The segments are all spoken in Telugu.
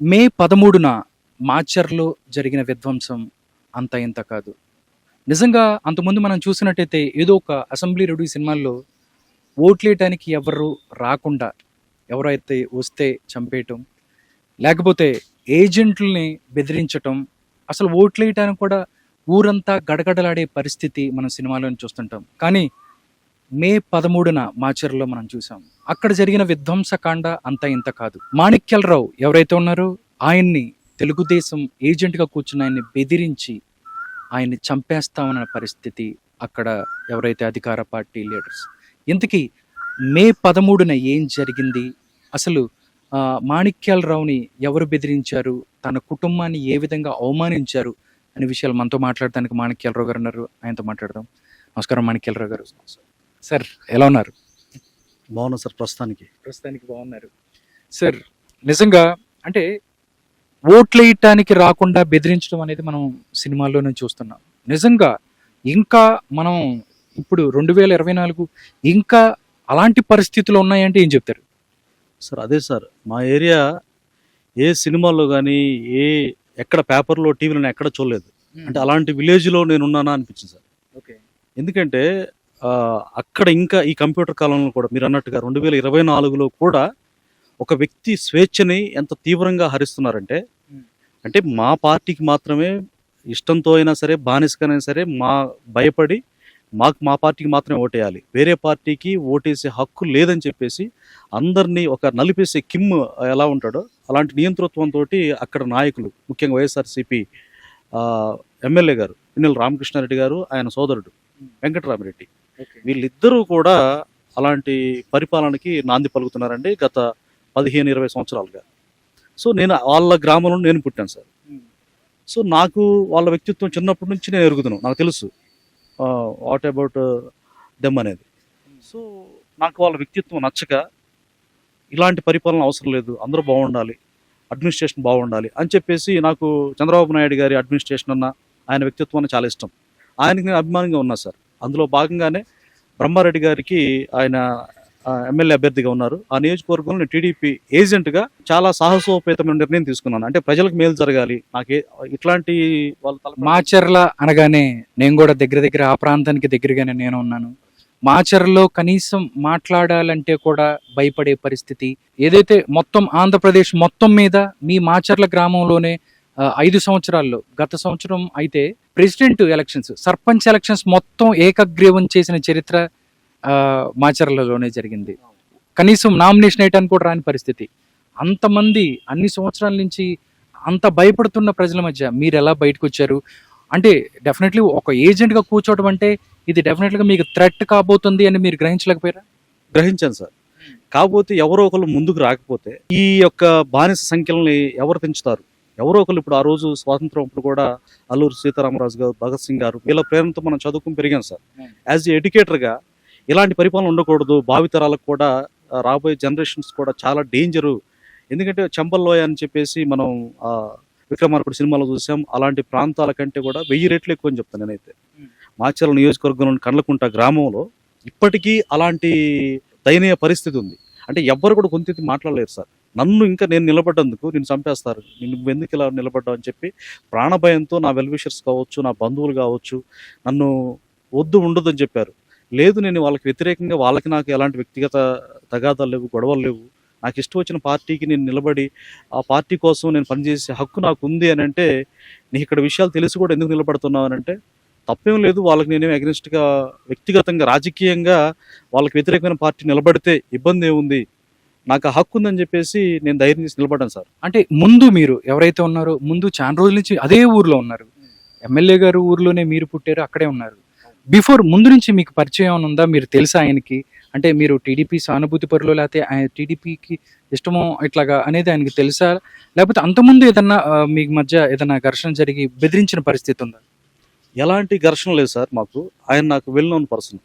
మే పదమూడున మాచర్లో జరిగిన విధ్వంసం అంత ఇంత కాదు. నిజంగా అంతకుముందు మనం చూసినట్టయితే ఏదో ఒక అసెంబ్లీ రెడ్డి సినిమాల్లో ఓట్లేయటానికి ఎవరు రాకుండా ఎవరైతే వస్తే చంపేయటం లేకపోతే ఏజెంట్లని బెదిరించటం అసలు ఓట్లేయటానికి కూడా ఊరంతా గడగడలాడే పరిస్థితి మనం సినిమాలో చూస్తుంటాం. కానీ మే పదమూడున మాచర్లో మనం చూసాం. అక్కడ జరిగిన విధ్వంసకాండ అంత ఇంత కాదు. మాణిక్యలరావు ఎవరైతే ఉన్నారో ఆయన్ని తెలుగుదేశం ఏజెంట్గా కూర్చున్న ఆయన్ని బెదిరించి ఆయన్ని చంపేస్తామన్న పరిస్థితి అక్కడ ఎవరైతే అధికార పార్టీ లీడర్స్. ఇంతకీ మే పదమూడున ఏం జరిగింది? అసలు మాణిక్యాలరావుని ఎవరు బెదిరించారు? తన కుటుంబాన్ని ఏ విధంగా అవమానించారు? అనే విషయాలు మనతో మాట్లాడడానికి మాణిక్యాలరావు గారు ఉన్నారు. ఆయనతో మాట్లాడదాం. నమస్కారం మాణిక్యాలరావు గారు. సార్ ఎలా ఉన్నారు? బాగున్నా సార్ ప్రస్తుతానికి. ప్రస్తుతానికి బాగున్నారు. సార్ నిజంగా అంటే ఓట్లేయటానికి రాకుండా బెదిరించడం అనేది మనం సినిమాల్లోనే చూస్తున్నాం. నిజంగా ఇంకా మనం ఇప్పుడు రెండు వేల ఇరవై నాలుగు ఇంకా అలాంటి పరిస్థితులు ఉన్నాయంటే ఏం చెప్తారు? సార్ అదే సార్. మా ఏరియా ఏ సినిమాల్లో కానీ ఏ ఎక్కడ పేపర్లో టీవీలో ఎక్కడ చూడలేదు. అంటే అలాంటి విలేజ్లో నేను ఉన్నానా అనిపించింది సార్. ఓకే. ఎందుకంటే అక్కడ ఇంకా ఈ కంప్యూటర్ కాలంలో కూడా మీరు అన్నట్టుగా రెండు వేల ఇరవై నాలుగులో కూడా ఒక వ్యక్తి స్వేచ్ఛని ఎంత తీవ్రంగా హరిస్తున్నారంటే. అంటే మా పార్టీకి మాత్రమే ఇష్టంతో అయినా సరే బానిసకైనా సరే మా భయపడి మాకు మా పార్టీకి మాత్రమే ఓటేయాలి. వేరే పార్టీకి ఓటేసే హక్కు లేదని చెప్పేసి అందరినీ ఒక నలిపేసే కిమ్ ఎలా ఉంటాడో అలాంటి నియంతృత్వంతో అక్కడ నాయకులు ముఖ్యంగా వైఎస్ఆర్సీపీ ఎమ్మెల్యే గారు పిన్నెల రామకృష్ణారెడ్డి గారు ఆయన సోదరుడు వెంకటరామిరెడ్డి. వీళ్ళిద్దరూ కూడా అలాంటి పరిపాలనకి నాంది పలుకుతున్నారండి గత పదిహేను ఇరవై సంవత్సరాలుగా. సో నేను వాళ్ళ గ్రామంలో నేను పుట్టాను సార్. సో నాకు వాళ్ళ వ్యక్తిత్వం చిన్నప్పటి నుంచి నేను ఎరుగుతున్నాను నాకు తెలుసు. వాట్ అబౌట్ దెమ్ అనేది. సో నాకు వాళ్ళ వ్యక్తిత్వం నచ్చక ఇలాంటి పరిపాలన అవసరం లేదు అందరూ బాగుండాలి అడ్మినిస్ట్రేషన్ బాగుండాలి అని చెప్పేసి నాకు చంద్రబాబు నాయుడు గారి అడ్మినిస్ట్రేషన్ అన్న ఆయన వ్యక్తిత్వాన్ని చాలా ఇష్టం. ఆయనకి నేను అభిమానంగా ఉన్నా సార్. అందులో భాగంగానే బ్రహ్మారెడ్డి గారికి ఆయన ఎమ్మెల్యే అభ్యర్థిగా ఉన్నారు. ఆ నియోజకవర్గంలో నేను టీడీపీ ఏజెంట్గా చాలా సాహసోపేతమైన నిర్ణయం తీసుకున్నాను. అంటే ప్రజలకు మేలు జరగాలి. నాకే ఇట్లాంటి వాళ్ళ మాచర్ల అనగానే నేను కూడా దగ్గర దగ్గర ఆ ప్రాంతానికి దగ్గరగానే నేను ఉన్నాను. మాచర్లో కనీసం మాట్లాడాలంటే కూడా భయపడే పరిస్థితి ఏదైతే మొత్తం ఆంధ్రప్రదేశ్ మొత్తం మీద మీ మాచర్ల గ్రామంలోనే ఐదు సంవత్సరాల్లో గత సంవత్సరం అయితే ప్రెసిడెంట్ ఎలక్షన్స్ సర్పంచ్ ఎలక్షన్స్ మొత్తం ఏకగ్రీవం చేసిన చరిత్ర మాచర్లలోనే జరిగింది. కనీసం నామినేషన్ వేయటానికి కూడా రాని పరిస్థితి. అంతమంది అన్ని సంవత్సరాల నుంచి అంత భయపడుతున్న ప్రజల మధ్య మీరు ఎలా బయటకు వచ్చారు అంటే డెఫినెట్లీ ఒక ఏజెంట్గా కూర్చోవడం అంటే ఇది డెఫినెట్గా మీకు థ్రెట్ కాబోతుంది అని మీరు గ్రహించలేకపోయారా? గ్రహించాను సార్. కాకపోతే ఎవరో ఒకరు ముందుకు రాకపోతే ఈ యొక్క బానిస సంఖ్యలని ఎవరు పెంచుతారు? ఎవరో ఒకరు ఇప్పుడు ఆ రోజు స్వాతంత్రం అప్పుడు కూడా అల్లూరు సీతారామరాజు గారు భగత్ సింగ్ గారు వీళ్ళ ప్రేరణతో మనం చదువుకుని పెరిగాం సార్. Hmm. యాజ్ ఎ ఎడ్యుకేటర్గా ఇలాంటి పరిపాలన ఉండకూడదు భావితరాలకు కూడా రాబోయే జనరేషన్స్ కూడా చాలా డేంజరు ఎందుకంటే చంపల్లోయ అని చెప్పేసి మనం ఆ, విక్రమార్కుడు సినిమాలో చూసాం. అలాంటి ప్రాంతాల కంటే కూడా వెయ్యి రెట్లు ఎక్కువ అని చెప్తాను నేనైతే. Hmm. మాచర్ల నియోజకవర్గంలోని కండ్లకుంట గ్రామంలో ఇప్పటికీ అలాంటి దయనీయ పరిస్థితి ఉంది. అంటే ఎవ్వరు కూడా కొంత మాట్లాడలేరు సార్. నన్ను ఇంకా నేను నిలబడ్డందుకు నేను చంపేస్తారు. నేను ఎందుకు ఇలా నిలబడ్డావు అని చెప్పి ప్రాణభయంతో నా వెల్విషర్స్ కావచ్చు నా బంధువులు కావచ్చు నన్ను వద్దు ఉండదు అని చెప్పారు. లేదు నేను వాళ్ళకి వ్యతిరేకంగా వాళ్ళకి నాకు ఎలాంటి వ్యక్తిగత తగాదాలు లేవు గొడవలు లేవు. నాకు ఇష్టం వచ్చిన పార్టీకి నేను నిలబడి ఆ పార్టీ కోసం నేను పనిచేసే హక్కు నాకు ఉంది అని అంటే నీకు ఇక్కడ విషయాలు తెలిసి కూడా ఎందుకు నిలబడుతున్నావు అని అంటే తప్పేం లేదు వాళ్ళకి నేనేం అగ్నిస్ట్గా వ్యక్తిగతంగా రాజకీయంగా వాళ్ళకి వ్యతిరేకమైన పార్టీ నిలబడితే ఇబ్బంది ఏముంది? నాకు ఆ హక్కు ఉందని చెప్పేసి నేను ధైర్యం చేసి నిలబడ్డాను సార్. అంటే ముందు మీరు ఎవరైతే ఉన్నారో ముందు చాలా రోజుల నుంచి అదే ఊర్లో ఉన్నారు. ఎమ్మెల్యే గారు ఊర్లోనే మీరు పుట్టారు అక్కడే ఉన్నారు. బిఫోర్ ముందు నుంచి మీకు పరిచయం ఉందా? మీరు తెలుసా ఆయనకి? అంటే మీరు టీడీపీ సానుభూతి పరులు లేకపోతే ఆయన టీడీపీకి ఇష్టమో ఇట్లాగా అనేది ఆయనకి తెలుసా? లేకపోతే అంతకుముందు ఏదన్నా మీ మధ్య ఏదన్నా ఘర్షణ జరిగి బెదిరించిన పరిస్థితి ఉందా? ఎలాంటి ఘర్షణ లేదు సార్ మాకు. ఆయన నాకు వెల్ నోన్ పర్సన్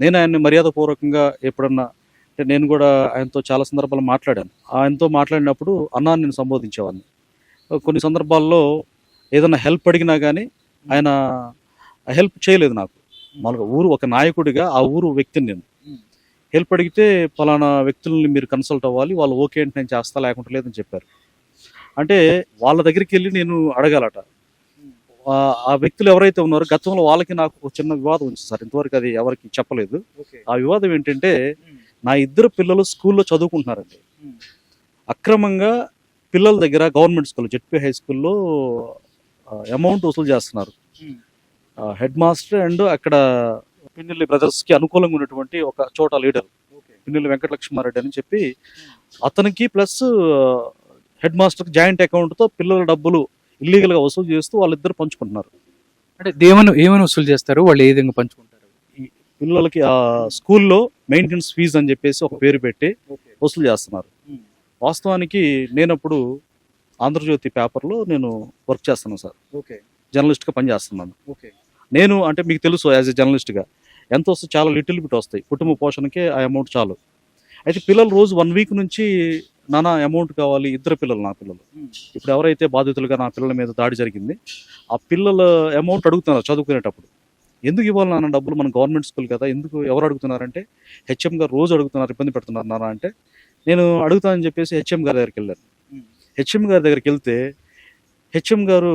నేను ఆయన్ని మర్యాదపూర్వకంగా ఎప్పుడన్నా అంటే నేను కూడా ఆయనతో చాలా సందర్భాలు మాట్లాడాను. ఆయనతో మాట్లాడినప్పుడు అన్నా నేను సంబోధించేవాడిని. కొన్ని సందర్భాల్లో ఏదైనా హెల్ప్ అడిగినా కానీ ఆయన హెల్ప్ చేయలేదు నాకు. మామూలుగా ఊరు ఒక నాయకుడిగా ఆ ఊరు వ్యక్తిని నేను. హెల్ప్ అడిగితే పలానా వ్యక్తుల్ని మీరు కన్సల్ట్ అవ్వాలి వాళ్ళు ఓకే అంటే నేను చేస్తా లేకుంటే లేదని చెప్పారు. అంటే వాళ్ళ దగ్గరికి వెళ్ళి నేను అడగాలట. ఆ- ఆ వ్యక్తులు ఎవరైతే ఉన్నారో గతంలో వాళ్ళకి నాకు ఒక చిన్న వివాదం ఉంది సార్. ఇంతవరకు అది ఎవరికి చెప్పలేదు. ఆ వివాదం ఏంటంటే నా ఇద్దరు పిల్లలు స్కూల్లో చదువుకుంటున్నారండి. అక్రమంగా పిల్లల దగ్గర గవర్నమెంట్ స్కూల్ జెడ్పీ హై స్కూల్లో అమౌంట్ వసూలు చేస్తున్నారు. హెడ్ మాస్టర్ అండ్ అక్కడ పిన్నెల్లి బ్రదర్స్కి అనుకూలంగా ఉన్నటువంటి ఒక చోట లీడర్ పిన్నెల్లి వెంకటలక్ష్మారెడ్డి అని చెప్పి అతనికి ప్లస్ హెడ్ మాస్టర్ జాయింట్ అకౌంట్తో పిల్లల డబ్బులు ఇల్లీగల్గా వసూలు చేస్తూ వాళ్ళిద్దరు పంచుకుంటున్నారు. అంటే దేవను ఏమని వసూలు చేస్తారు? వాళ్ళు ఏ విధంగా పంచుకుంటారు? పిల్లలకి ఆ స్కూల్లో మెయింటెనెన్స్ ఫీజు అని చెప్పేసి ఒక పేరు పెట్టి వసూలు చేస్తున్నారు. వాస్తవానికి నేను అప్పుడు ఆంధ్రజ్యోతి పేపర్లో నేను వర్క్ చేస్తున్నాను సార్. ఓకే. జర్నలిస్ట్గా పనిచేస్తున్నాను. ఓకే. నేను అంటే మీకు తెలుసు యాజ్ ఎ జర్నలిస్ట్గా. ఎంత వస్తే చాలా లిటిల్ బిట్ వస్తాయి. కుటుంబ పోషణకే ఆ అమౌంట్ చాలు. అయితే పిల్లలు రోజు వన్ వీక్ నుంచి నానా అమౌంట్ కావాలి. ఇద్దరు పిల్లలు నా పిల్లలు. ఇప్పుడు ఎవరైతే బాధితులుగా నా పిల్లల మీద దాడి జరిగింది ఆ పిల్లల అమౌంట్ అడుగుతున్నారు చదువుకునేటప్పుడు. ఎందుకు ఇవ్వాలి నాన్న డబ్బులు మన గవర్నమెంట్ స్కూల్ కదా ఎందుకు ఎవరు అడుగుతున్నారంటే హెచ్ఎం గారు రోజు అడుగుతున్నారు ఇబ్బంది పెడుతున్నారు నాన్న అంటే నేను అడుగుతానని చెప్పేసి హెచ్ఎం గారి దగ్గరికి వెళ్ళాను. హెచ్ఎం గారి దగ్గరికి వెళ్తే హెచ్ఎం గారు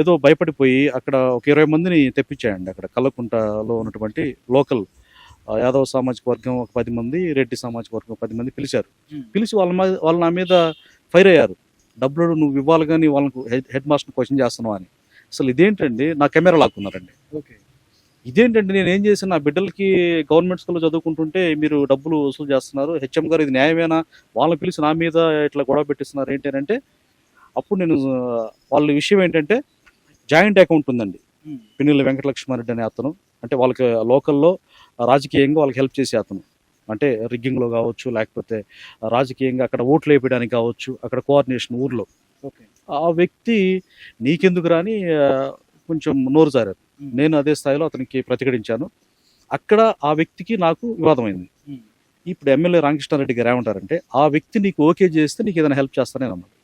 ఏదో భయపడిపోయి అక్కడ ఒక ఇరవై మందిని తెప్పించాయండి అక్కడ కల్లకుంటలో ఉన్నటువంటి లోకల్ యాదవ సామాజిక వర్గం ఒక పది మంది రెడ్డి సామాజిక వర్గం పది మంది పిలిచారు. పిలిచి వాళ్ళ వాళ్ళ నా మీద ఫైర్ అయ్యారు. డబ్బులు నువ్వు ఇవ్వాలి కానీ వాళ్ళకు హెడ్ హెడ్ మాస్టర్ క్వశ్చన్ చేస్తున్నావు అని. అసలు ఇదేంటండి? నా కెమెరా లాక్కున్నారండి. ఓకే. ఇదేంటంటే నేను ఏం చేసిన నా బిడ్డలకి గవర్నమెంట్ స్కూల్లో చదువుకుంటుంటే మీరు డబ్బులు వసూలు చేస్తున్నారు. హెచ్ఎం గారు ఇది న్యాయమేనా? వాళ్ళని పిలిచి నా మీద ఇట్లా గొడవ పెట్టిస్తున్నారు ఏంటి? అని అంటే అప్పుడు నేను వాళ్ళ విషయం ఏంటంటే జాయింట్ అకౌంట్ ఉందండి. పిన్నెల్లి వెంకటలక్ష్మారెడ్డి అనే అతను. అంటే వాళ్ళకి లోకల్లో రాజకీయంగా వాళ్ళకి హెల్ప్ చేసే అతను. అంటే రిగ్గింగ్లో కావచ్చు లేకపోతే రాజకీయంగా అక్కడ ఓట్లు వేయడానికి కావచ్చు అక్కడ కోఆర్డినేషన్ ఊర్లో. ఓకే. ఆ వ్యక్తి నీకెందుకు రాని కొంచెం నోరు జారారు. నేను అదే స్థాయిలో అతనికి ప్రతిఘటించాను. అక్కడ ఆ వ్యక్తికి నాకు వివాదమైంది. ఇప్పుడు ఎమ్మెల్యే రామకృష్ణారెడ్డి గారు ఏమంటారంటే ఆ వ్యక్తి నీకు ఓకే చేస్తే నీకు ఏదైనా హెల్ప్ చేస్తానని అన్నాడు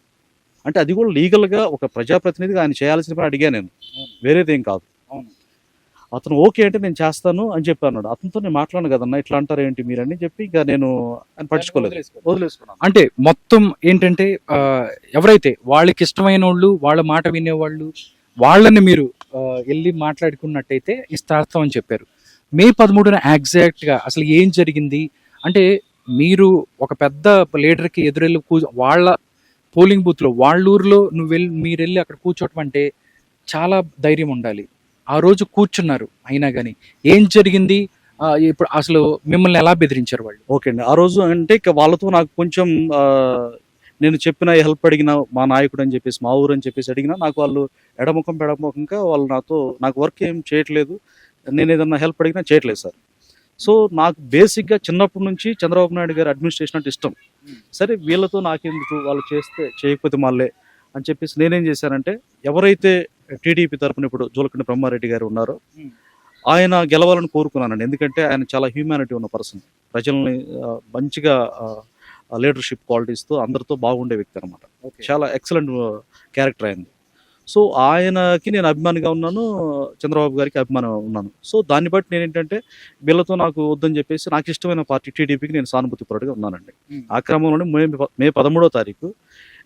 అంటే అది కూడా లీగల్గా ఒక ప్రజాప్రతినిధిగా ఆయన చేయాల్సిన పని అడిగా నేను. వేరేదేం కాదు. అతను ఓకే అంటే నేను చేస్తాను అని చెప్పి అన్నాడు. అతనితో నేను మాట్లాడను కదన్నా ఇట్లా అంటారు ఏంటి మీరని చెప్పి ఇక నేను ఆయన పట్టించుకోలేదు. వదిలేసుకున్నాను. అంటే మొత్తం ఏంటంటే ఎవరైతే వాళ్ళకి ఇష్టమైన వాళ్ళు వాళ్ళ మాట వినేవాళ్ళు వాళ్ళని మీరు వెళ్ళి మాట్లాడుకున్నట్టయితే ఇస్తాస్తాం అని చెప్పారు. మే పదమూడున ఎగ్జాక్ట్గా అసలు ఏం జరిగింది? అంటే మీరు ఒక పెద్ద లీడర్కి ఎదురెళ్ళి కూ వాళ్ళ పోలింగ్ బూత్లో వాళ్ళూరులో వాళ్ళ నువ్వు వెళ్ళి మీరు వెళ్ళి అక్కడ కూర్చోవటం అంటే చాలా ధైర్యం ఉండాలి. ఆ రోజు కూర్చున్నారు అయినా కానీ ఏం జరిగింది? ఇప్పుడు అసలు మిమ్మల్ని ఎలా బెదిరించారు వాళ్ళు? ఓకే అండి. ఆ రోజు అంటే ఇక వాళ్ళతో నాకు కొంచెం నేను చెప్పిన హెల్ప్ అడిగిన మా నాయకుడు అని చెప్పేసి మా ఊరు అని చెప్పేసి అడిగినా నాకు వాళ్ళు ఎడముఖం పెడముఖంగా వాళ్ళు నాతో నాకు వర్క్ ఏం చేయట్లేదు. నేను ఏదన్నా హెల్ప్ అడిగినా చేయట్లేదు సార్. సో నాకు బేసిక్గా చిన్నప్పటి నుంచి చంద్రబాబు నాయుడు గారి అడ్మినిస్ట్రేషన్ అంటే ఇష్టం. సరే వీళ్ళతో నాకెందుకు? వాళ్ళు చేస్తే చేయకపోతే మళ్ళీ అని చెప్పేసి నేనేం చేశానంటే ఎవరైతే టీడీపీ తరపున ఇప్పుడు జోలకండి బ్రహ్మారెడ్డి గారు ఉన్నారో ఆయన గెలవాలని కోరుకున్నానండి. ఎందుకంటే ఆయన చాలా హ్యూమానిటీ ఉన్న పర్సన్ ప్రజల్ని మంచిగా లీడర్షిప్ క్వాలిటీస్తో అందరితో బాగుండే వ్యక్తి అనమాట చాలా ఎక్సలెంట్ క్యారెక్టర్ అయింది సో ఆయనకి నేను అభిమానిగా ఉన్నాను చంద్రబాబు గారికి అభిమానం ఉన్నాను. సో దాన్ని బట్టి నేను ఏంటంటే వీళ్ళతో నాకు వద్దని చెప్పేసి నాకు ఇష్టమైన పార్టీ టీడీపీకి నేను సానుభూతి పరుడుగా ఉన్నానండి. ఆ క్రమంలోనే మే మే పదమూడో తారీఖు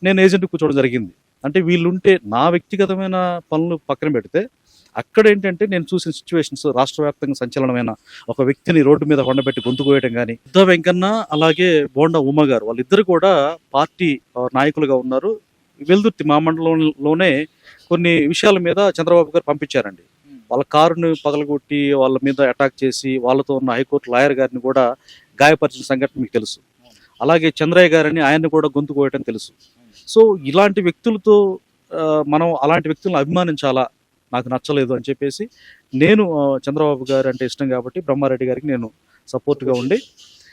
నేను ఏజెంట్ కూర్చోవడం జరిగింది. అంటే వీళ్ళుంటే నా వ్యక్తిగతమైన పనులు పక్కన పెడితే అక్కడ ఏంటంటే నేను చూసిన సిచ్యువేషన్స్ రాష్ట్ర వ్యాప్తంగా సంచలనమైన ఒక వ్యక్తిని రోడ్డు మీద కొండబెట్టి గొంతు కోయటం కానీ యుద్ధ వెంకన్న అలాగే బోండా ఉమ గారు వాళ్ళిద్దరు కూడా పార్టీ నాయకులుగా ఉన్నారు. వెల్దుర్తి మా మండలంలోనే కొన్ని విషయాల మీద చంద్రబాబు గారు పంపించారండి. వాళ్ళ కారుని పగలగొట్టి వాళ్ళ మీద అటాక్ చేసి వాళ్ళతో ఉన్న హైకోర్టు లాయర్ గారిని కూడా గాయపరిచిన సంఘటన మీకు తెలుసు. అలాగే చంద్రయ్య గారిని ఆయన్ని కూడా గొంతు కోయటం తెలుసు. సో ఇలాంటి వ్యక్తులతో మనం అలాంటి వ్యక్తులను అభిమానించాలా? నాకు నచ్చలేదు అని చెప్పేసి నేను చంద్రబాబు గారు అంటే ఇష్టం కాబట్టి బ్రహ్మారెడ్డి గారికి నేను సపోర్ట్గా ఉండి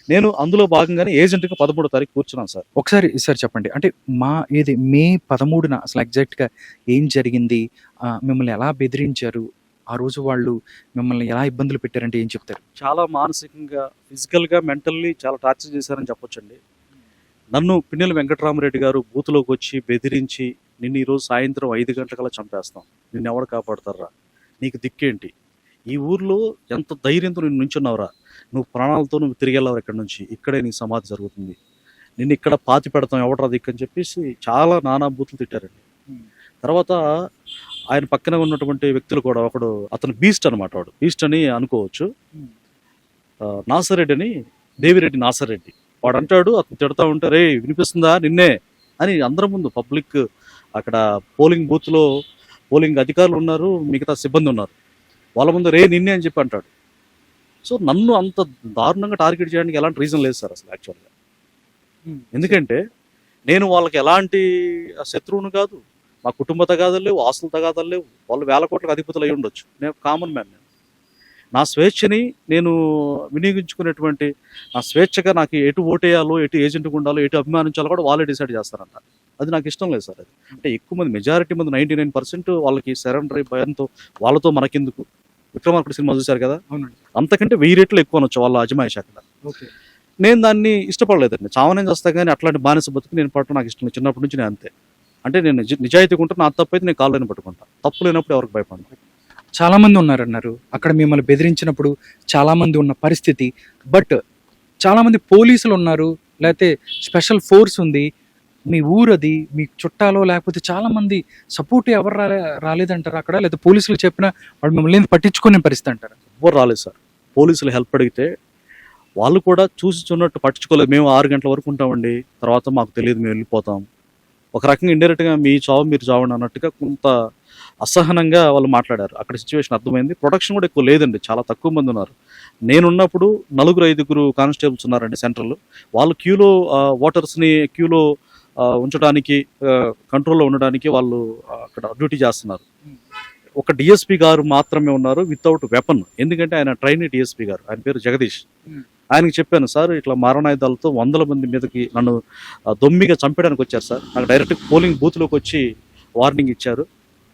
నేను అందులో భాగంగానే ఏజెంట్గా పదమూడో తారీఖు కూర్చున్నాను సార్. ఒకసారి సార్ చెప్పండి. అంటే మా ఏది మే పదమూడున అసలు ఎగ్జాక్ట్గా ఏం జరిగింది? మిమ్మల్ని ఎలా బెదిరించారు? ఆ రోజు వాళ్ళు మిమ్మల్ని ఎలా ఇబ్బందులు పెట్టారంటే ఏం చెప్తారు? చాలా మానసికంగా ఫిజికల్గా మెంటల్లీ చాలా టార్చర్ చేశారని చెప్పొచ్చండి. నన్ను పిన్నెల వెంకటరామరెడ్డి గారు బూత్లోకి వచ్చి బెదిరించి నిన్ను ఈరోజు సాయంత్రం ఐదు గంటలకల్లా చంపేస్తాం. నిన్ను ఎవడు కాపాడతారా నీకు దిక్కేంటి? ఈ ఊర్లో ఎంత ధైర్యంతో నిన్ను నుంచున్నావురా? నువ్వు ప్రాణాలతో నువ్వు తిరిగి ఇక్కడ నుంచి. ఇక్కడే నీ సమాధి జరుగుతుంది. నిన్ను ఇక్కడ పాతి పెడతాం ఎవడరా దిక్కు అని చెప్పేసి చాలా నానా బూతులు తిట్టారండి. తర్వాత ఆయన పక్కన ఉన్నటువంటి వ్యక్తులు కూడా ఒకడు అతను బీస్ట్ అనమాట వాడు. బీస్ట్ అని అనుకోవచ్చు. నాసరెడ్డి అని దేవిరెడ్డి నాసరెడ్డి. వాడు అంటాడు అతను తిడతా ఉంటారే వినిపిస్తుందా? నిన్నే అని అందరి ముందు పబ్లిక్ అక్కడ పోలింగ్ బూత్లో పోలింగ్ అధికారులు ఉన్నారు మిగతా సిబ్బంది ఉన్నారు. వాళ్ళ ముందు రే నిన్నే అని చెప్పి అంటాడు. సో నన్ను అంత దారుణంగా టార్గెట్ చేయడానికి ఎలాంటి రీజన్ లేదు సార్ అసలు యాక్చువల్గా ఎందుకంటే నేను వాళ్ళకి ఎలాంటి శత్రువును కాదు మా కుటుంబ తగాదాలు లేవు ఆస్తుల తగాదాలు లేవు వాళ్ళు వేల కోట్లకు అధిపతులు అయి ఉండొచ్చు. నేను కామన్ మ్యాన్ నేను. నా స్వేచ్ఛని నేను వినియోగించుకునేటువంటి నా స్వేచ్ఛగా నాకు ఎటు ఓటేయాలో ఎటు ఏజెంట్గా ఉండాలో ఎటు అభిమానించాలో కూడా వాళ్ళే డిసైడ్ చేస్తారంట. అది నాకు ఇష్టం లేదు సార్ అది. అంటే ఎక్కువ మంది మెజారిటీ మంది నైంటీ నైన్ పర్సెంట్ వాళ్ళకి సరెండర్ భయంతో వాళ్ళతో మనకెందుకు? విక్రమార్కుడు సినిమా చూశారు కదా? అంతకంటే వెయ్యి రెట్లు ఎక్కువ అనొచ్చు వాళ్ళ అజమాయిషి అక్కడ నేను దాన్ని ఇష్టపడలేదండి. చావనే చేస్తా కానీ అట్లాంటి బానిస బతుకు నేను పట్టడం నాకు ఇష్టం. చిన్నప్పటి నుంచి నేను అంతే. అంటే నేను నిజ- నిజాయితీగా ఉంటే నా తప్పు అయితే నేను కాళ్ళని పట్టుకుంటా. తప్పు లేనప్పుడు ఎవరికి భయపడను. చాలామంది ఉన్నారన్నారు. అక్కడ మిమ్మల్ని బెదిరించినప్పుడు చాలామంది ఉన్న పరిస్థితి. బట్ చాలామంది పోలీసులు ఉన్నారు. లేకపోతే స్పెషల్ ఫోర్స్ ఉంది. మీ ఊరది మీ చుట్టాలో లేకపోతే చాలామంది సపోర్ట్ ఎవరు రాలే రాలేదంటారు అక్కడ? లేదా పోలీసులు చెప్పినా వాళ్ళు మిమ్మల్ని పట్టించుకునే పరిస్థితి అంటారు? ఎవరు రాలేదు సార్. పోలీసులు హెల్ప్ అడిగితే వాళ్ళు కూడా చూసి చూన్నట్టు పట్టించుకోలేదు. మేము ఆరు గంటల వరకు ఉంటామండి. తర్వాత మాకు తెలియదు మేము వెళ్ళిపోతాం. ఒక రకంగా ఇండైరెక్ట్గా మీ చావు మీరు చావండి అన్నట్టుగా కొంత అసహనంగా వాళ్ళు మాట్లాడారు. అక్కడ సిచ్యువేషన్ అర్థమైంది. ప్రొడక్షన్ కూడా ఎక్కువ లేదండి. చాలా తక్కువ మంది ఉన్నారు. నేనున్నప్పుడు నలుగురు ఐదుగురు కానిస్టేబుల్స్ ఉన్నారండి సెంటర్లో వాళ్ళు క్యూలో ఓటర్స్ని క్యూలో ఉంచడానికి కంట్రోల్లో ఉండడానికి వాళ్ళు అక్కడ డ్యూటీ చేస్తున్నారు. ఒక డిఎస్పి గారు మాత్రమే ఉన్నారు వితౌట్ వెపన్ ఎందుకంటే ఆయన ట్రైన్ డిఎస్పి గారు. ఆయన పేరు జగదీష్. Hmm. ఆయనకి చెప్పాను సార్ ఇట్లా మారణాయుధాలతో వందల మంది మీదకి నన్ను దొమ్మిగా చంపడానికి వచ్చారు సార్. నాకు డైరెక్ట్ పోలింగ్ బూత్లోకి వచ్చి వార్నింగ్ ఇచ్చారు.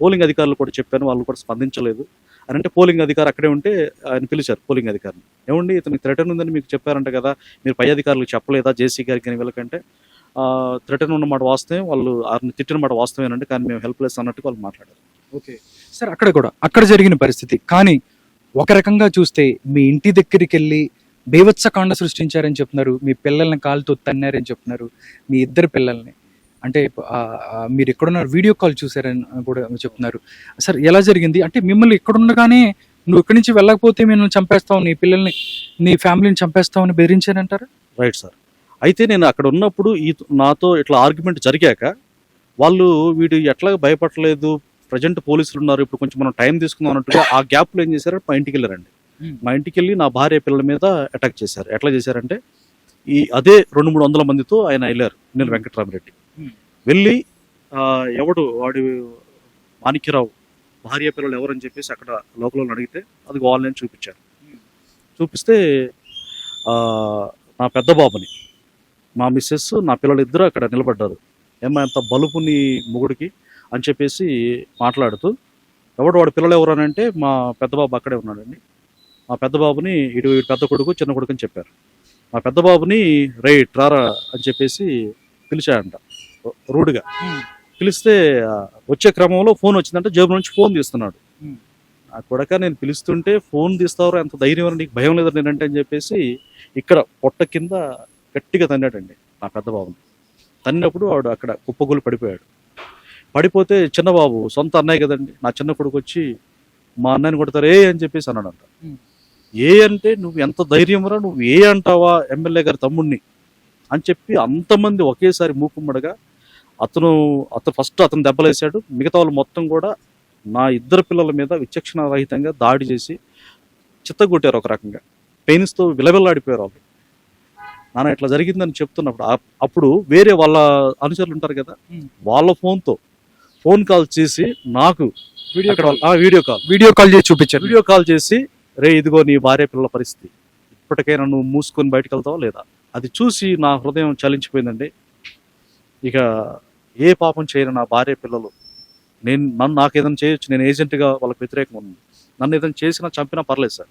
పోలింగ్ అధికారులు కూడా చెప్పాను వాళ్ళు కూడా స్పందించలేదు. అని అంటే పోలింగ్ అధికారి అక్కడే ఉంటే ఆయన పిలిచారు పోలింగ్ అధికారిని. ఏమండి ఇతనికి థ్రెటన్ ఉందని మీకు చెప్పారంట కదా మీరు పై అధికారులకు చెప్పలేదా జేసీ గారికి కానీ వీళ్ళకంటే? థ్రెటన్ ఉన్న మాట వాస్తవం వాళ్ళు ఆయన తిట్టిన మాట వాస్తవేనంటే కానీ మేము హెల్ప్లెస్ అన్నట్టు వాళ్ళు మాట్లాడారు. ఓకే. సార్ అక్కడ కూడా అక్కడ జరిగిన పరిస్థితి. కానీ ఒక రకంగా చూస్తే మీ ఇంటి దగ్గరికి వెళ్ళి బేవత్సకాండ సృష్టించారని చెప్తున్నారు మీ పిల్లల్ని కాలుతో తన్నారని చెప్తున్నారు మీ ఇద్దరు పిల్లల్ని. అంటే మీరు ఎక్కడున్నారు వీడియో కాల్ చూసారని కూడా చెప్తున్నారు. సార్ ఎలా జరిగింది? అంటే మిమ్మల్ని ఇక్కడుండగానే నువ్వు ఇక్కడి నుంచి వెళ్ళకపోతే మేము చంపేస్తావు నీ పిల్లల్ని నీ ఫ్యామిలీని చంపేస్తామని బెదిరించారంటారా? Right sir. అయితే నేను అక్కడ ఉన్నప్పుడు ఈ నాతో ఇట్లా ఆర్గ్యుమెంట్ జరిగాక వాళ్ళు వీడు ఎట్లా భయపడలేదు ప్రజెంట్ పోలీసులు ఉన్నారు ఇప్పుడు కొంచెం మనం టైం తీసుకుందాం అన్నట్టుగా ఆ గ్యాప్లో ఏం చేశారు? మా ఇంటికి వెళ్ళారండి. మా ఇంటికి వెళ్ళి నా భార్య పిల్లల మీద అటాక్ చేశారు. ఎట్లా చేశారంటే ఈ అదే రెండు మూడు వందల మందితో ఆయన వెళ్ళారు నేను వెంకటరామరెడ్డి. వెళ్ళి ఎవడు వాడి మాణిక్యరావు భార్య పిల్లలు ఎవరని చెప్పేసి అక్కడ లోకల్ అడిగితే అది ఆన్లైన్ చూపించారు. చూపిస్తే నా పెద్ద బాబుని మా మిస్సెస్ నా పిల్లలు ఇద్దరు అక్కడ నిలబడ్డారు. ఏమో అంత బలుపు మొగుడికి అని చెప్పేసి మాట్లాడుతూ ఎవడు వాడి పిల్లలు ఎవరు అంటే మా పెద్ద బాబు అక్కడే ఉన్నాడండి. మా పెద్ద బాబుని ఇటు ఇటు పెద్ద కొడుకు చిన్న కొడుకు అని చెప్పారు. మా పెద్ద బాబుని రైట్ రారా అని చెప్పేసి పిలిచాడంట రూడ్గా. పిలిస్తే వచ్చే క్రమంలో ఫోన్ వచ్చిందంటే జేబు నుంచి ఫోన్ తీస్తున్నాడు. ఆ కొడక నేను పిలుస్తుంటే ఫోన్ తీస్తావు ఎంత ధైర్యం అని నీకు భయం లేదు నేనంటే అని చెప్పేసి ఇక్కడ పొట్ట కింద గట్టిగా తన్నాడండి నా పెద్ద బాబుని తన్నినప్పుడు వాడు అక్కడ కుప్పగొలు పడిపోయాడు. పడిపోతే చిన్న బాబు సొంత అన్నయ్య కదండి నా చిన్న కొడుకు వచ్చి మా అన్నయ్యని కొడతారు ఏ అని చెప్పేసి అన్నాడంట. ఏ అంటే నువ్వు ఎంత ధైర్యంరా నువ్వు ఏ అంటావా ఎమ్మెల్యే గారి తమ్ముడిని అని చెప్పి అంతమంది ఒకేసారి మూకుమ్మడిగా అతను అతను ఫస్ట్ అతను దెబ్బలేశాడు. మిగతా వాళ్ళు మొత్తం కూడా నా ఇద్దరు పిల్లల మీద విచక్షణ రహితంగా దాడి చేసి చిత్తగొట్టారు ఒక రకంగా. పెయిన్స్తో విలవిల్లాడిపోయారు వాళ్ళు. నాన్న ఇట్లా జరిగిందని చెప్తున్నప్పుడు అప్పుడు వేరే వాళ్ళ అనుచరులు ఉంటారు కదా. వాళ్ళ ఫోన్తో ఫోన్ కాల్ చేసి నాకు వీడియో కాల్ ఆ వీడియో కాల్. వీడియో కాల్ చేసి చూపించారు. వీడియో కాల్ చేసి రే ఇదిగో నీ భార్య పిల్లల పరిస్థితి. ఇప్పటికైనా నువ్వు మూసుకొని బయటకు వెళ్తావా లేదా? అది చూసి నా హృదయం చలించిపోయిందండి. ఇక ఏ పాపం చేయను నా భార్య పిల్లలు? నేను నన్ను నాకు ఏదైనా చేయొచ్చు నేను ఏజెంట్గా వాళ్ళకి వ్యతిరేకంగా ఉన్నాను. నన్ను ఏదైనా చేసినా చంపినా పర్లేదు సార్.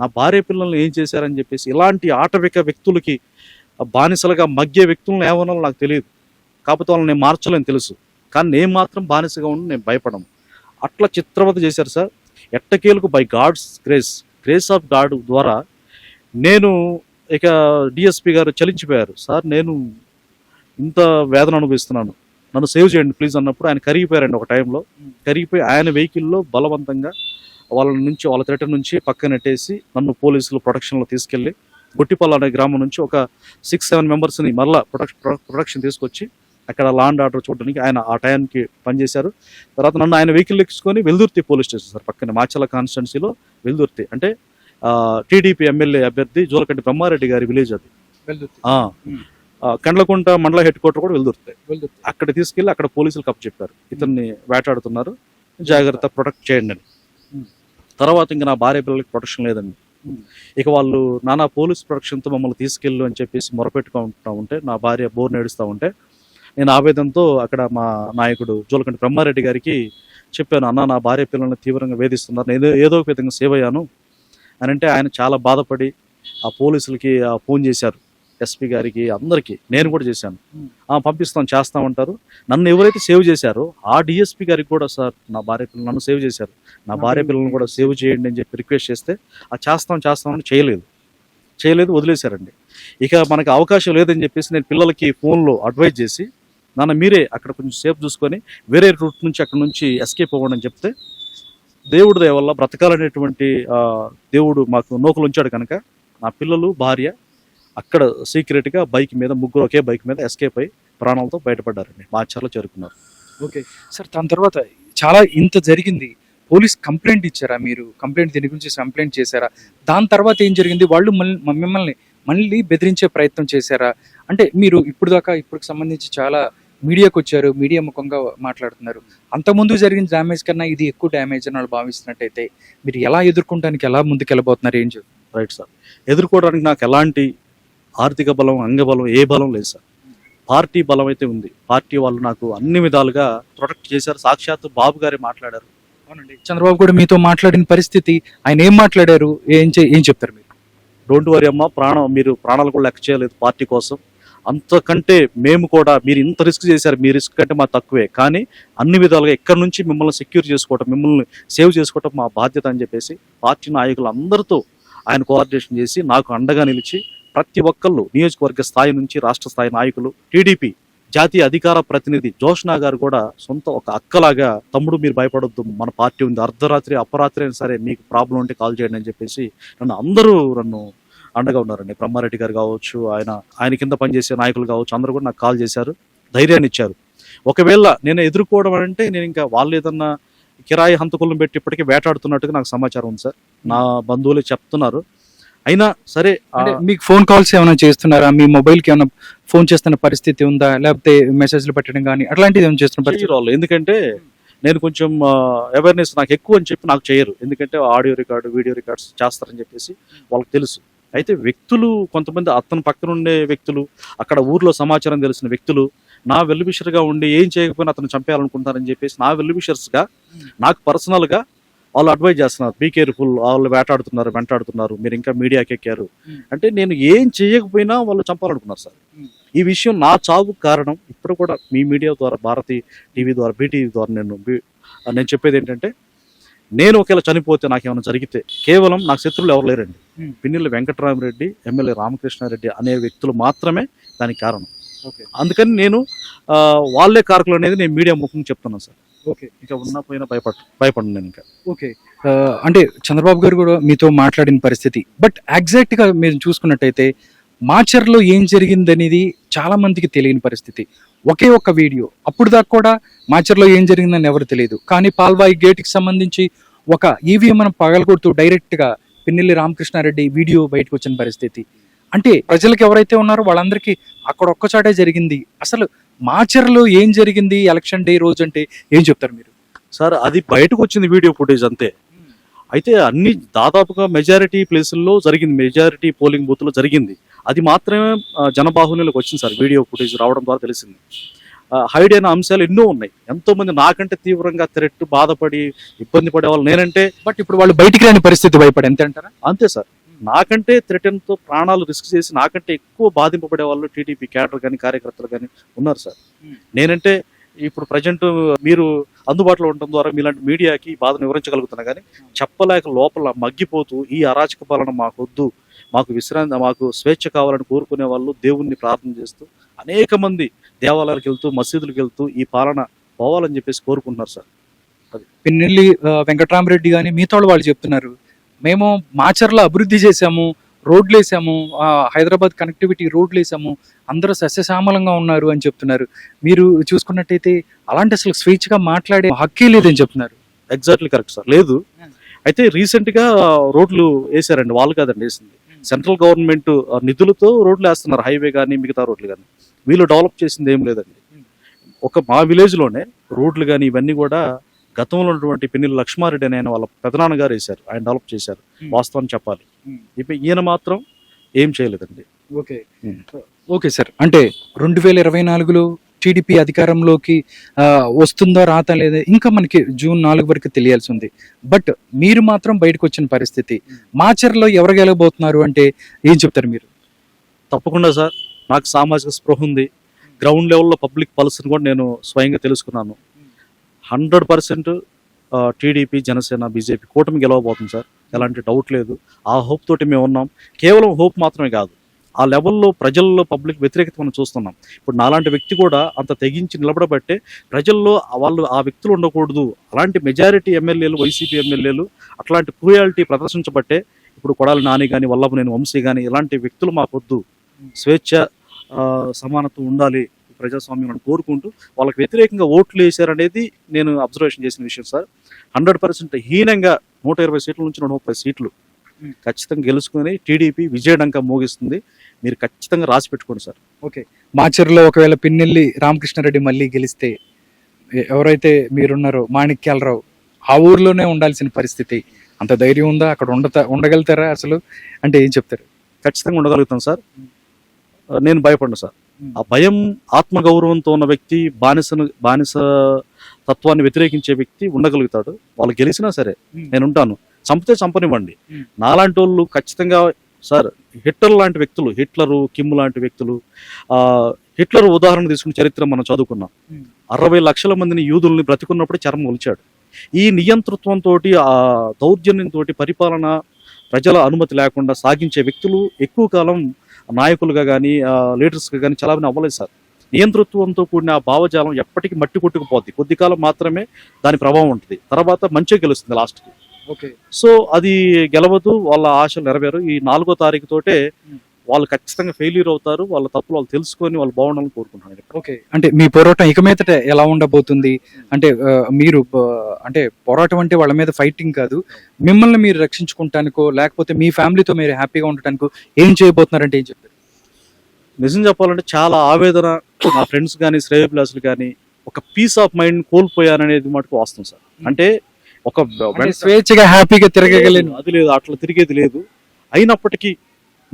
నా భార్య పిల్లల్ని ఏం చేశారని చెప్పేసి ఇలాంటి ఆటవిక వ్యక్తులకి బానిసలుగా మగ్గే వ్యక్తులను ఏమన్నా నాకు తెలియదు. కాకపోతే వాళ్ళని నేను మార్చలేని తెలుసు. కానీ నేను మాత్రం బానిసగా ఉండి నేను భయపడను. అట్లా చిత్రవత చేశారు సార్. ఎట్టకేలకు by God's grace grace of God ద్వారా నేను ఇక డిఎస్పి గారు చలించిపోయారు. సార్ నేను ఇంత వేదన అనుభవిస్తున్నాను. నన్ను సేవ్ చేయండి ప్లీజ్ అన్నప్పుడు ఆయన కరిగిపోయారండి ఒక టైంలో. కరిగిపోయి ఆయన వెహికల్లో బలవంతంగా వాళ్ళ నుంచి వాళ్ళ థియేటర్ నుంచి పక్కన నెట్టేసి నన్ను పోలీసులు ప్రొటెక్షన్లో తీసుకెళ్ళి గొట్టిపల్లి అనే గ్రామం నుంచి ఒక సిక్స్ సెవెన్ మెంబర్స్ని మళ్ళా ప్రొటెక్షన్ ప్రొటెక్షన్ తీసుకొచ్చి అక్కడ లాండ్ ఆర్డర్ చూడడానికి ఆయన ఆ టైంకి పనిచేశారు. తర్వాత నన్ను ఆయన వెహికల్ ఎక్కించుకొని వెల్దుర్తి పోలీస్ స్టేషన్ సార్ పక్కన మాచల కాన్స్టిట్యున్సీలో వెల్దుర్తి. అంటే టీడీపీ ఎమ్మెల్యే అభ్యర్థి జోలకంటి బ్రహ్మారెడ్డి గారి విలేజ్ అది. కండ్లకుంట మండల హెడ్ క్వార్టర్ కూడా వెల్దుర్తి. అక్కడ తీసుకెళ్ళి అక్కడ పోలీసులు కప్పు చెప్పారు. ఇతన్ని వేటాడుతున్నారు. జాగ్రత్త ప్రొటెక్ట్ చేయండి అని. తర్వాత ఇంకా నా భార్య పిల్లలకి ప్రొటెక్షన్ లేదండి. ఇక వాళ్ళు నానా పోలీస్ ప్రొటెక్షన్తో మమ్మల్ని తీసుకెళ్ళు అని చెప్పేసి మొరపెట్టుకుంటా ఉంటే నా భార్య బోర్ నేడుస్తూ ఉంటే నేను ఆవేదనతో అక్కడ మా నాయకుడు జోలకంటి బ్రహ్మారెడ్డి గారికి చెప్పాను అన్న నా భార్య పిల్లల్ని తీవ్రంగా వేధిస్తున్నారు. నేను ఏదో ఒక విధంగా సేవ్ అయ్యాను అని అంటే ఆయన చాలా బాధపడి ఆ పోలీసులకి ఆ ఫోన్ చేశారు. ఎస్పీ గారికి అందరికీ నేను కూడా చేశాను. పంపిస్తాం చేస్తామంటారు నన్ను ఎవరైతే సేవ్ చేశారో ఆ డిఎస్పీ గారికి కూడా సార్ నా భార్య పిల్లలు నన్ను సేవ్ చేశారు. నా భార్య పిల్లల్ని కూడా సేవ్ చేయండి అని చెప్పి రిక్వెస్ట్ చేస్తే ఆ చేస్తాం చేస్తామని చేయలేదు. చేయలేదు వదిలేశారండి. ఇక మనకి అవకాశం లేదని చెప్పేసి నేను పిల్లలకి ఫోన్లో అడ్వైజ్ చేసి నాన్న మీరే అక్కడ కొంచెం సేఫ్ చూసుకొని వేరే రూట్ నుంచి అక్కడ నుంచి ఎస్కేప్ అవ్వండి అని చెప్తే దేవుడి వల్ల బ్రతకాలనేటువంటి దేవుడు మాకు నోకులు ఉంచాడు కనుక నా పిల్లలు భార్య అక్కడ సీక్రెట్గా బైక్ మీద ముగ్గురు ఒకే బైక్ మీద ఎస్కేప్ అయి ప్రాణాలతో బయటపడ్డారండి. మాచర్లో చేరుకున్నారు. ఓకే. సార్ దాని తర్వాత చాలా ఇంత జరిగింది. పోలీస్ కంప్లైంట్ ఇచ్చారా మీరు? కంప్లైంట్ దీని గురించి కంప్లైంట్ చేశారా? దాని తర్వాత ఏం జరిగింది? వాళ్ళు మళ్ళీ మిమ్మల్ని మళ్ళీ బెదిరించే ప్రయత్నం చేశారా? అంటే మీరు ఇప్పుడు దాకా ఇప్పుడు సంబంధించి చాలా మీడియాకి వచ్చారు మీడియా ముఖంగా మాట్లాడుతున్నారు. అంతకుముందు జరిగిన డ్యామేజ్ కన్నా ఇది ఎక్కువ డ్యామేజ్ అని వాళ్ళు భావిస్తున్నట్టయితే మీరు ఎలా ఎదుర్కొంటానికి ఎలా ముందుకు వెళ్ళబోతున్నారు ఏం చెప్తారు రైట్ సార్. ఎదుర్కోవడానికి నాకు ఎలాంటి ఆర్థిక బలం అంగబలం ఏ బలం లేదు సార్. పార్టీ బలం అయితే ఉంది. పార్టీ వాళ్ళు నాకు అన్ని విధాలుగా ప్రొటెక్ట్ చేశారు. సాక్షాత్తు బాబు గారే మాట్లాడారు. అవునండి. చంద్రబాబు కూడా మీతో మాట్లాడిన పరిస్థితి ఆయన ఏం మాట్లాడారు ఏం ఏం చెప్తారు మీరు? డోంట్ వరీ అమ్మ ప్రాణం మీరు ప్రాణాలు కూడా లెక్క చేయలేదు పార్టీ కోసం. అంతకంటే మేము కూడా మీరు ఇంత రిస్క్ చేశారు మీ రిస్క్ కంటే మా తక్కువే. కానీ అన్ని విధాలుగా ఎక్కడి నుంచి మిమ్మల్ని సెక్యూర్ చేసుకోవటం మిమ్మల్ని సేవ్ చేసుకోవటం మా బాధ్యత అని చెప్పేసి పార్టీ నాయకులు అందరితో ఆయన కోఆర్డినేషన్ చేసి నాకు అండగా నిలిచి ప్రతి ఒక్కళ్ళు నియోజకవర్గ స్థాయి నుంచి రాష్ట్ర స్థాయి నాయకులు టీడీపీ జాతీయ అధికార ప్రతినిధి జోష్నా గారు కూడా సొంత ఒక అక్కలాగా తమ్ముడు మీరు భయపడొద్దు మన పార్టీ ఉంది అర్ధరాత్రి అపరాత్రి అయినా సరే మీకు ప్రాబ్లం ఉంటే కాల్ చేయండి అని చెప్పేసి నన్ను అందరూ నన్ను అండగా ఉన్నారండి. బ్రహ్మారెడ్డి గారు కావచ్చు ఆయన ఆయన కింద పనిచేసే నాయకులు కావచ్చు అందరూ కూడా నాకు కాల్ చేశారు ధైర్యాన్ని ఇచ్చారు. ఒకవేళ నేను ఎదుర్కోవడం అంటే నేను ఇంకా వాళ్ళు ఏదన్నా కిరాయి హంతకులను పెట్టి ఇప్పటికీ వేటాడుతున్నట్టుగా నాకు సమాచారం ఉంది సార్. నా బంధువులు చెప్తున్నారు. అయినా సరే మీకు ఫోన్ కాల్స్ ఏమైనా చేస్తున్నారా? మీ మొబైల్కి ఏమైనా ఫోన్ చేస్తున్న పరిస్థితి ఉందా? లేకపోతే మెసేజ్లు పెట్టడం కానీ అట్లాంటిది ఏమైనా చేస్తున్న పరిస్థితి? వాళ్ళు ఎందుకంటే నేను కొంచెం అవేర్నెస్ నాకు ఎక్కువ అని చెప్పి నాకు చేయరు. ఎందుకంటే ఆడియో రికార్డు వీడియో రికార్డ్స్ చేస్తారని చెప్పేసి వాళ్ళకి తెలుసు. అయితే వ్యక్తులు కొంతమంది అతని పక్కన ఉండే వ్యక్తులు అక్కడ ఊర్లో సమాచారం తెలిసిన వ్యక్తులు నా వెల్విషర్గా ఉండి ఏం చేయకపోయినా అతను చంపేయాలనుకుంటారని చెప్పేసి నా వెల్విషర్స్గా నాకు పర్సనల్గా వాళ్ళు అడ్వైజ్ చేస్తున్నారు బీ కేర్ఫుల్ వాళ్ళు వేటాడుతున్నారు వెంటాడుతున్నారు. మీరు ఇంకా మీడియాకి ఎక్కారు. Hmm. అంటే నేను ఏం చేయకపోయినా వాళ్ళు చంపాలనుకున్నారు సార్. Hmm. ఈ విషయం నా చావుకు కారణం. ఇప్పుడు కూడా మీ మీడియా ద్వారా భారతీ టీవీ ద్వారా బీటీవీ ద్వారా నేను నేను చెప్పేది ఏంటంటే నేను ఒకవేళ చనిపోతే నాకు ఏమైనా జరిగితే కేవలం నాకు శత్రువులు ఎవరు లేరండి. Hmm. పిన్నెల్లి వెంకటరామరెడ్డి ఎమ్మెల్యే రామకృష్ణారెడ్డి అనే వ్యక్తులు మాత్రమే దానికి కారణం. ఓకే అందుకని నేను వాళ్ళే కారకులు అనేది నేను మీడియా ముఖంగా చెప్తున్నాను సార్. ఓకే. ఇంకా ఉన్నా పోయినా భయపడ భయపడను నేను ఇంకా. ఓకే. అంటే చంద్రబాబు గారు కూడా మీతో మాట్లాడిన పరిస్థితి. బట్ ఎగ్జాక్ట్గా మీరు చూసుకున్నట్టయితే మాచర్లో ఏం జరిగింది అనేది చాలా మందికి తెలియని పరిస్థితి. ఒకే ఒక్క వీడియో. అప్పుడు దాకా కూడా మాచర్లో ఏం జరిగిందని ఎవరు తెలియదు. కానీ పాల్వాయి గేట్కి సంబంధించి ఒక ఈవీఎం మనం పగలగొడుతూ డైరెక్ట్గా పిన్నెల్లి రామకృష్ణారెడ్డి వీడియో బయటకు వచ్చిన పరిస్థితి. అంటే ప్రజలకు ఎవరైతే ఉన్నారో వాళ్ళందరికీ అక్కడ ఒక్కచాటే జరిగింది. అసలు మాచర్లో ఏం జరిగింది? ఎలక్షన్ డే రోజు అంటే ఏం చెప్తారు మీరు? సార్ అది బయటకు వచ్చింది వీడియో ఫుటేజ్ అంతే. అయితే అన్ని దాదాపుగా మెజారిటీ ప్లేసుల్లో జరిగింది. మెజారిటీ పోలింగ్ బూత్లో జరిగింది. అది మాత్రమే జనబాహుల్యంలోకి వచ్చింది సార్. వీడియో ఫుటేజ్ రావడం ద్వారా తెలిసింది. హైడ్ అయిన అంశాలు ఎన్నో ఉన్నాయి. ఎంతో మంది నాకంటే తీవ్రంగా థ్రెట్ బాధపడి ఇబ్బంది పడే వాళ్ళు నేనంటే బట్ ఇప్పుడు వాళ్ళు బయటికి రాని పరిస్థితి భయపడి ఎంత అంటారా? అంతే సార్. నాకంటే థ్రెటన్తో ప్రాణాలు రిస్క్ చేసి నాకంటే ఎక్కువ బాధింపబడే వాళ్ళు టీడీపీ క్యాడర్ కానీ కార్యకర్తలు కానీ ఉన్నారు సార్. Hmm. నేనంటే ఇప్పుడు ప్రజెంట్ మీరు అందుబాటులో ఉండటం ద్వారా మీలాంటి మీడియాకి ఈ బాధను వివరించగలుగుతున్నా కానీ చెప్పలేక లోపల మగ్గిపోతూ ఈ అరాచక పాలన మాకు వద్దు మాకు విశ్రాంతి మాకు స్వేచ్ఛ కావాలని కోరుకునే వాళ్ళు దేవుణ్ణి ప్రార్థన చేస్తూ అనేక మంది దేవాలయాలకు వెళ్తూ మసీదులకు వెళ్తూ ఈ పాలన పోవాలని చెప్పేసి కోరుకుంటున్నారు సార్. పిన్నెల్లి వెంకట్రామరెడ్డి కానీ మిగతా వాళ్ళు చెప్తున్నారు. మేము మాచర్ల అభివృద్ధి చేశాము రోడ్లు వేసాము ఆ, హైదరాబాద్ కనెక్టివిటీ రోడ్లు వేసాము అందరూ సస్యశ్యామలంగా ఉన్నారు అని చెప్తున్నారు. మీరు చూసుకున్నట్టయితే అలాంటి అసలు స్వేచ్ఛగా మాట్లాడే హక్కే లేదని చెప్తున్నారు. ఎగ్జాక్ట్లీ కరెక్ట్ సార్ లేదు. అయితే రీసెంట్గా రోడ్లు వేసారండి వాళ్ళు కాదండి వేసింది. సెంట్రల్ గవర్నమెంట్ నిధులతో రోడ్లు వేస్తున్నారు హైవే కానీ మిగతా రోడ్లు కానీ వీళ్ళు డెవలప్ చేసింది ఏం లేదండి. ఒక మా విలేజ్లోనే రోడ్లు కానీ ఇవన్నీ కూడా గతంలో ఉన్నటువంటి పిన్నెల లక్ష్మారెడ్డి అనే ఆయన వాళ్ళ పెదనాన్న గారు వేశారు. ఆయన డెవలప్ చేశారు. వాస్తవం చెప్పాలి. ఇప్పుడు ఈయన మాత్రం ఏం చేయలేదండి. ఓకే. Okay sir. అంటే రెండు వేల ఇరవై నాలుగులో టీడీపీ అధికారంలోకి వస్తుందా రాత లేదా ఇంకా మనకి జూన్ నాలుగు వరకు తెలియాల్సి ఉంది. బట్ మీరు మాత్రం బయటకు వచ్చిన పరిస్థితి మాచర్లో ఎవరు గెలవబోతున్నారు అంటే ఏం చెప్తారు మీరు? తప్పకుండా సార్. నాకు సామాజిక స్పృహ ఉంది. గ్రౌండ్ లెవెల్లో పబ్లిక్ పల్స్ని కూడా నేను స్వయంగా తెలుసుకున్నాను. Hundred percent TDP Janasena BJP కూటమి గెలవబోతుంది సార్. ఎలాంటి డౌట్ లేదు. ఆ హోప్ తోటి మేము ఉన్నాం. కేవలం హోప్ మాత్రమే కాదు. ఆ లెవెల్లో ప్రజల్లో పబ్లిక్ వ్యతిరేకత మనం చూస్తున్నాం. ఇప్పుడు నాలాంటి వ్యక్తి కూడా అంత తెగించి నిలబడబట్టే ప్రజల్లో వాళ్ళు ఆ వ్యక్తులు ఉండకూడదు. అలాంటి మెజారిటీ ఎమ్మెల్యేలు వైసీపీ ఎమ్మెల్యేలు అట్లాంటి క్రూయాలిటీ ప్రదర్శించబట్టే ఇప్పుడు కొడాలి నాని కానీ వల్లభనేని వంశీ కానీ ఇలాంటి వ్యక్తులు మాకొద్దు. స్వేచ్ఛ సమానత్వం ఉండాలి. ప్రజాస్వామ్యం కోరుకుంటూ వాళ్ళకి వ్యతిరేకంగా ఓట్లు వేశారనేది నేను అబ్జర్వేషన్ చేసిన విషయం సార్. హండ్రెడ్ పర్సెంట్ హీనంగా నూట ఇరవై సీట్ల నుంచి నూట ముప్పై సీట్లు. ఖచ్చితంగా గెలుచుకొని టీడీపీ విజయడంక మోగిస్తుంది. మీరు ఖచ్చితంగా రాసి పెట్టుకోండి సార్. ఓకే. మాచర్లో ఒకవేళ పిన్నెల్లి రామకృష్ణారెడ్డి మళ్ళీ గెలిస్తే ఎవరైతే మీరున్నారో మాణిక్యాలరావు ఆ ఊర్లోనే ఉండాల్సిన పరిస్థితి. అంత ధైర్యం ఉందా? అక్కడ ఉండతా ఉండగలుగుతారా అసలు? అంటే ఏం చెప్తారు? ఖచ్చితంగా ఉండగలుగుతాం సార్. నేను భయపడను సార్. ఆ భయం ఆత్మగౌరవంతో ఉన్న వ్యక్తి బానిసను బానిస తత్వాన్ని వ్యతిరేకించే వ్యక్తి ఉండగలుగుతాడు. వాళ్ళు గెలిచినా సరే నేను ఉంటాను. చంపితే చంపనివ్వండి. నాలాంటి వాళ్ళు ఖచ్చితంగా సార్ హిట్లర్ లాంటి వ్యక్తులు హిట్లరు కిమ్ లాంటి వ్యక్తులు ఆ హిట్లర్ ఉదాహరణ తీసుకున్న చరిత్ర మనం చదువుకున్నాం. అరవై లక్షల మందిని యూదుల్ని బ్రతికున్నప్పుడు చర్మం ఒలిచాడు. ఈ నియంతృత్వంతో ఆ దౌర్జన్యంతో పరిపాలన ప్రజల అనుమతి లేకుండా సాగించే వ్యక్తులు ఎక్కువ కాలం నాయకులుగా కానీ లీడర్స్గా కానీ చలామణి అవ్వలేదు సార్. నియంతృత్వంతో కూడిన ఆ భావజాలం ఎప్పటికీ మట్టి కొట్టుకుపోద్ది. కొద్ది కాలం మాత్రమే దాని ప్రభావం ఉంటుంది. తర్వాత మంచిగా గెలుస్తుంది లాస్ట్కి ఓకే. సో అది గెలవదు వాళ్ళ ఆశలు నెరవేరు ఈ నాలుగో తారీఖు తోటే వాళ్ళు ఖచ్చితంగా ఫెయిల్యూర్ అవుతారు వాళ్ళ తప్పులు వాళ్ళు తెలుసుకొని వాళ్ళు బాగుండాలని కోరుకుంటున్నాను ఓకే అంటే మీ పోరాటం ఇక మీదట ఎలా ఉండబోతుంది? అంటే మీరు అంటే పోరాటం అంటే వాళ్ళ మీద ఫైటింగ్ కాదు. మిమ్మల్ని మీరు రక్షించుకుంటానికో లేకపోతే మీ ఫ్యామిలీతో మీరు హ్యాపీగా ఉండటానికో ఏం చేయబోతున్నారంటే ఏం చెప్తారు నిజం చెప్పాలంటే చాలా ఆవేదన నా ఫ్రెండ్స్ కానీ శ్రేయభిలాసులు కానీ ఒక పీస్ ఆఫ్ మైండ్ కోల్పోయాననేది మటుకు వాస్తవం సార్. అంటే ఒక స్వేచ్ఛగా హ్యాపీగా తిరగగలను అది లేదు అట్లా తిరిగేది లేదు. అయినప్పటికీ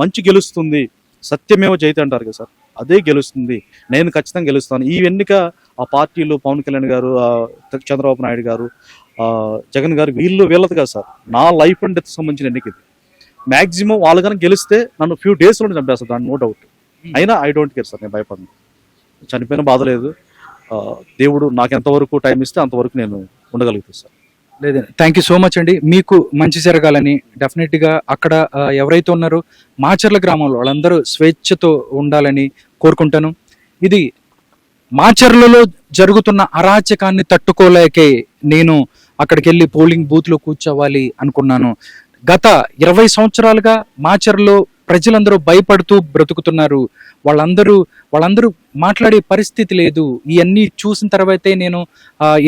మంచి గెలుస్తుంది. సత్యమేవ జయితే అంటారు కదా సార్. అదే గెలుస్తుంది. నేను ఖచ్చితంగా గెలుస్తాను. ఈ ఎన్నిక ఆ పార్టీలు పవన్ కళ్యాణ్ గారు చంద్రబాబు నాయుడు గారు జగన్ గారు వీళ్ళు వీళ్ళది కాదు సార్. నా లైఫ్ అండ్ డెత్ సంబంధించిన ఎన్నిక ఇది. మ్యాక్సిమం వాళ్ళు కనుక గెలిస్తే నన్ను ఫ్యూ డేస్లో చంపేస్తారు దాన్ని నో డౌట్. అయినా ఐ డోంట్ కేర్ సార్ నేను భయపడను. చనిపోయిన బాధ లేదు. దేవుడు నాకు ఎంతవరకు టైం ఇస్తే అంతవరకు నేను ఉండగలుగుతాను సార్. లేదు. థ్యాంక్ యూ సో మచ్ అండి. మీకు మంచి జరగాలని డెఫినెట్గా అక్కడ ఎవరైతే ఉన్నారో మాచర్ల గ్రామంలో వాళ్ళందరూ స్వేచ్ఛతో ఉండాలని కోరుకుంటాను. ఇది మాచర్లలో జరుగుతున్న అరాచకాన్ని తట్టుకోలేకే నేను అక్కడికి వెళ్ళి పోలింగ్ బూత్లో కూర్చోవాలి అనుకున్నాను. గత ఇరవై సంవత్సరాలుగా మాచర్లో ప్రజలందరూ భయపడుతూ బ్రతుకుతున్నారు. వాళ్ళందరూ వాళ్ళందరూ మాట్లాడే పరిస్థితి లేదు. ఇవన్నీ చూసిన తర్వాతే నేను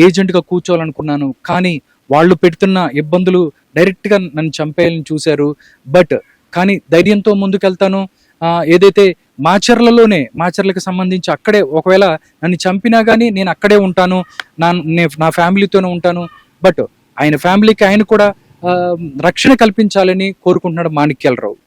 ఏజెంట్గా కూర్చోవాలనుకున్నాను. కానీ వాళ్ళు పెడుతున్న ఇబ్బందులు డైరెక్ట్గా నన్ను చంపేయాలని చూశారు. బట్ కానీ ధైర్యంతో ముందుకెళ్తాను. ఏదైతే మాచర్లలోనే మాచర్లకు సంబంధించి అక్కడే ఒకవేళ నన్ను చంపినా కానీ నేను అక్కడే ఉంటాను. నా నా ఫ్యామిలీతోనే ఉంటాను. బట్ ఆయన ఫ్యామిలీకి ఆయన కూడా రక్షణ కల్పించాలని కోరుకుంటున్నాడు మాణిక్యాలరావు.